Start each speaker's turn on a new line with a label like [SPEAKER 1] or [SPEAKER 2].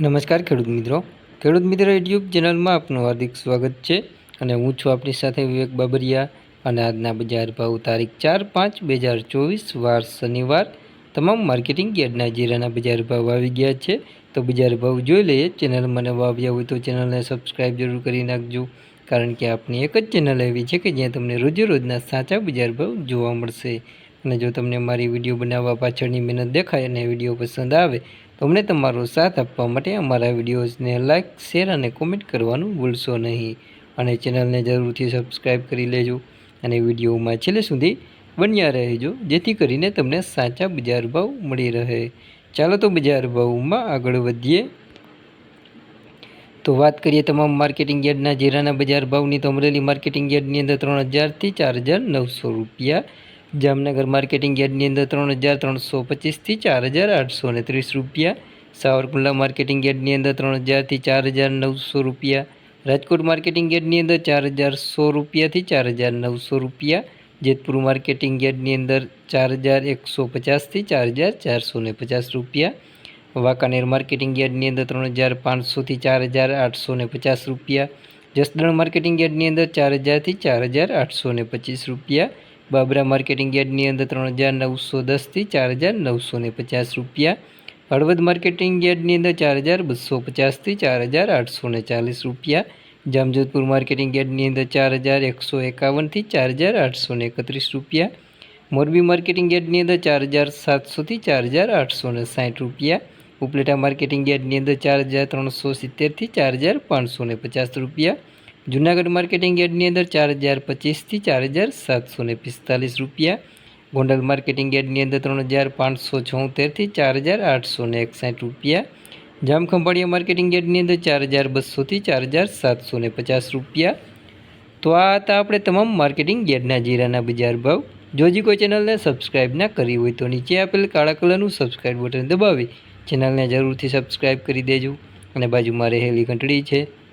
[SPEAKER 1] નમસ્કાર ખેડૂત મિત્રો. ખેડૂત મિત્ર યુટ્યુબ ચેનલમાં આપનું હાર્દિક સ્વાગત છે અને હું છું આપણી સાથે વિવેક બાબરિયા અને આજના બજાર ભાવ તારીખ ચાર પાંચ બે હજાર ચોવીસ, વાર શનિવાર. તમામ માર્કેટિંગ યાર્ડના જીરાના બજાર ભાવ આવી ગયા છે. તો બજાર ભાવ જોઈ લઈએ. ચેનલ મને વાવ્યા હોય તો ચેનલને સબસ્ક્રાઈબ જરૂર કરી નાખજો. કારણ કે આપની એક જ ચેનલ એવી છે કે જ્યાં તમને રોજે રોજના સાચા બજાર ભાવ જોવા મળશે. અને જો તમને મારી વીડિયો બનાવવા પાછળની મહેનત દેખાય અને વીડિયો પસંદ આવે, તો અમને તમારો સાથ આપવા માટે અમારા વિડીયોઝને લાઇક શેર અને કોમેન્ટ કરવાનું ભૂલશો નહીં. અને ચેનલને જરૂરથી સબસ્ક્રાઈબ કરી લેજો અને વિડીયોમાં છેલ્લે સુધી બન્યા રહેજો, જેથી કરીને તમને સાચા બજાર ભાવ મળી રહે. ચાલો તો બજાર ભાવમાં આગળ વધીએ. તો વાત કરીએ તમામ માર્કેટિંગ યાર્ડના જીરાના બજાર ભાવની. તો અમરેલી માર્કેટિંગ યાર્ડની અંદર ત્રણ હજારથી ચાર હજાર નવસો રૂપિયા જામનગર માર્કેટિંગ યાર્ડની અંદર ત્રણ હજાર ત્રણસો પચીસથી ચાર હજાર આઠસો ને ત્રીસ રૂપિયા. સાવરકુંડલા માર્કેટિંગ યાર્ડની અંદર ત્રણ હજારથી ચાર હજાર નવસો રૂપિયા. રાજકોટ માર્કેટિંગ યાર્ડની અંદર ચાર હજાર સો રૂપિયાથી ચાર હજાર નવસો રૂપિયા. જેતપુર માર્કેટિંગ યાર્ડની અંદર ચાર હજાર એકસો પચાસથી ચાર હજાર ચારસો ને પચાસ રૂપિયા. વાંકાનેર માર્કેટિંગ યાર્ડની અંદર ત્રણ હજાર પાંચસોથી ચાર હજાર આઠસો ને પચાસ રૂપિયા. જસદણ માર્કેટિંગ યાર્ડની અંદર ચાર હજારથી ચાર હજાર આઠસો ને પચીસ રૂપિયા. બાબરા માર્કેટિંગ યાર્ડની અંદર ત્રણ હજાર નવસો દસથી ચાર હજાર નવસો ને પચાસ રૂપિયા. હળવદ માર્કેટિંગ યાર્ડની અંદર ચાર હજાર બસો પચાસથી ચાર હજાર આઠસો ને ચાલીસ રૂપિયા. જામજોધપુર માર્કેટિંગ યાર્ડની અંદર ચાર હજાર એકસો એકાવનથી ચાર હજાર આઠસો ને એકત્રીસ રૂપિયા. મોરબી માર્કેટિંગ યાર્ડની અંદર ચાર હજાર સાતસોથી ચાર હજાર આઠસો ને સાઠ રૂપિયા. ઉપલેટા માર્કેટિંગ યાર્ડની અંદર ચાર હજાર ત્રણસો સિત્તેરથી ચાર હજાર પાંચસો ને પચાસ રૂપિયા. જૂનાગઢ માર્કેટિંગ યાર્ડની અંદર ચાર હજાર પચીસથી ચાર હજાર સાતસો ને પિસ્તાલીસ રૂપિયા. ગોંડલ માર્કેટિંગ યાર્ડની અંદર ત્રણ હજાર પાંચસો છોતેરથી ચાર હજાર આઠસો ને એકસાઠ રૂપિયા. જામખંભાળિયા માર્કેટિંગ યાર્ડની અંદર ચાર હજાર બસોથી ચાર હજાર સાતસો ને પચાસ રૂપિયા. તો આ હતા આપણે તમામ માર્કેટિંગ યાર્ડના જીરાના બજાર ભાવ. જો હજી કોઈ ચેનલને સબસ્ક્રાઈબ ના કરી હોય તો નીચે આપેલ કાળા કલરનું સબસ્ક્રાઈબ બટન દબાવી. ચેનલને જરૂરથી સબસ્ક્રાઈબ કરી દેજો. અને બાજુમાં રહેલી ઘંટડી છે.